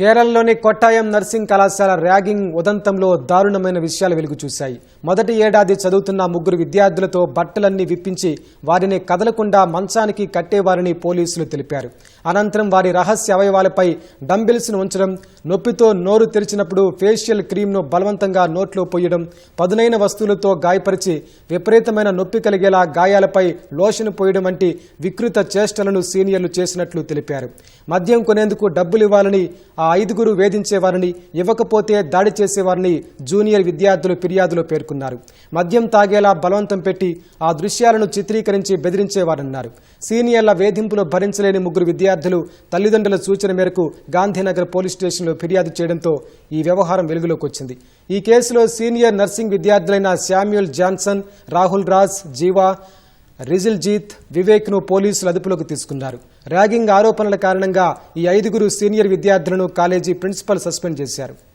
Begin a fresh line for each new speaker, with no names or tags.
కేరళలోని కొట్టాయం నర్సింగ్ కళాశాల ర్యాగింగ్ ఉదంతంలో దారుణమైన విషయాలు వెలుగు చూశాయి మొదటి ఏడాది చదువుతున్న ముగ్గురు విద్యార్థులతో బట్టలన్నీ విప్పించి వారిని కదలకుండా మంచానికి కట్టేవారని పోలీసులు తెలిపారు. అనంతరం వారి రహస్య అవయవాలపై డంబిల్స్ను ఉంచడం నొప్పితో నోరు తెరిచినప్పుడు ఫేషియల్ క్రీమ్ను బలవంతంగా నోట్లో పోయడం పదునైన వస్తువులతో గాయపరిచి విపరీతమైన నొప్పి కలిగేలా గాయాలపై లోషన్ పోయడం వంటి వికృత చేష్టలను సీనియర్లు చేసినట్లు తెలిపారు. మద్యం కొనేందుకు డబ్బులు ఇవ్వాలని ఆ ఐదుగురు వేధించేవారని ఇవ్వకపోతే దాడి చేసేవారని జూనియర్ విద్యార్థులు ఫిర్యాదులో పేర్కొన్నారు. మద్యం తాగేలా బలవంతం పెట్టి ఆ దృశ్యాలను చిత్రీకరించి బెదిరించేవారన్నారు సీనియర్ల వేధింపులు భరించలేని ముగ్గురు విద్యార్థులు తల్లిదండ్రుల సూచన మేరకు గాంధీనగర్ పోలీస్ స్టేషన్లో ఫిర్యాదు చేయడంతో ఈ వ్యవహారం వెలుగులోకి వచ్చింది. ఈ కేసులో సీనియర్ నర్సింగ్ విద్యార్థులైన శామ్యుల్ జాన్సన్ రాహుల్ రాజ్ జీవా రిజిల్జీత్ వివేక్ను పోలీసులు అదుపులోకి తీసుకున్నారు. ర్యాగింగ్ ఆరోపణల కారణంగా ఈ ఐదుగురు సీనియర్ విద్యార్థులను కాలేజీ ప్రిన్సిపల్ సస్పెండ్ చేశారు.